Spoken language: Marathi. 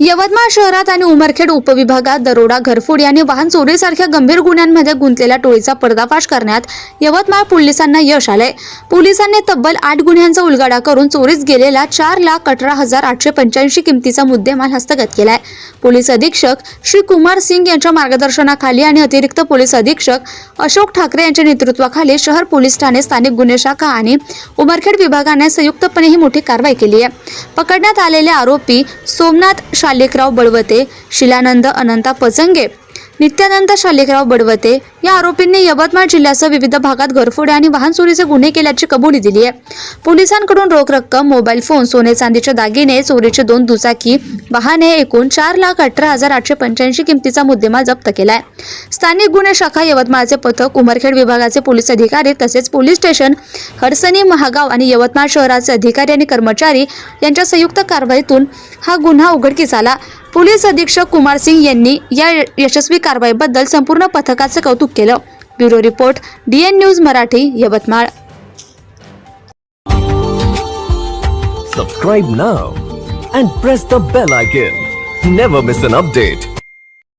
यवतमाळ शहरात आणि उमरखेड उपविभागात दरोडा घरफोडी आणि वाहन चोरीसारख्या गंभीर गुन्ह्यांमध्ये गुंतलेल्या टोळीचा पर्दाफाश करण्यात यवतमाळ पोलिसांना यश आलंय. पोलिसांनी तब्बल आठ गुन्ह्यांचा उलगडा करून चोरीस गेलेला चार लाख अठरा हजार आठशे पंच्याऐंशी किमतीचा मुद्देमाल हस्तगत केलाय. पोलीस अधीक्षक श्री कुमार सिंग यांच्या मार्गदर्शनाखाली आणि अतिरिक्त पोलीस अधीक्षक अशोक ठाकरे यांच्या नेतृत्वाखाली शहर पोलीस ठाणे स्थानिक गुन्हे शाखा आणि उमरखेड विभागाने संयुक्तपणे ही मोठी कारवाई केली आहे. पकडण्यात आलेले आरोपी सोमनाथ शालिकराव बळवते शिलानंद अनंता पचंगे नित्यानंद शालिकराव बडवते या आरोपींनी यवतमाळ जिल्ह्यासह विविध भागात घरफोडे आणि वाहन चोरीचे गुन्हे केल्याची कबुली दिली आहे. पोलिसांकडून रोख रक्कम मोबाईल फोन सोने चांदीचे दागिने चोरीचे दोन दुचाकी वाहने एकूण चार लाख अठरा हजार आठशे पंच्याऐंशी किमतीचा मुद्देमाल जप्त केलाय. स्थानिक गुन्हे शाखा यवतमाळचे पथक उमरखेड विभागाचे पोलीस अधिकारी तसेच पोलीस स्टेशन हडसणी महागाव आणि यवतमाळ शहराचे अधिकारी आणि कर्मचारी यांच्या संयुक्त कारवाईतून हा गुन्हा उघडकीस आला. पोलीस अधीक्षक कुमार सिंग यांनी या यशस्वी कारवाईबद्दल संपूर्ण पथकाचं कौतुक केलं. Bureau report DN news Marathi Yavatmal. Subscribe now and press the bell icon never miss an update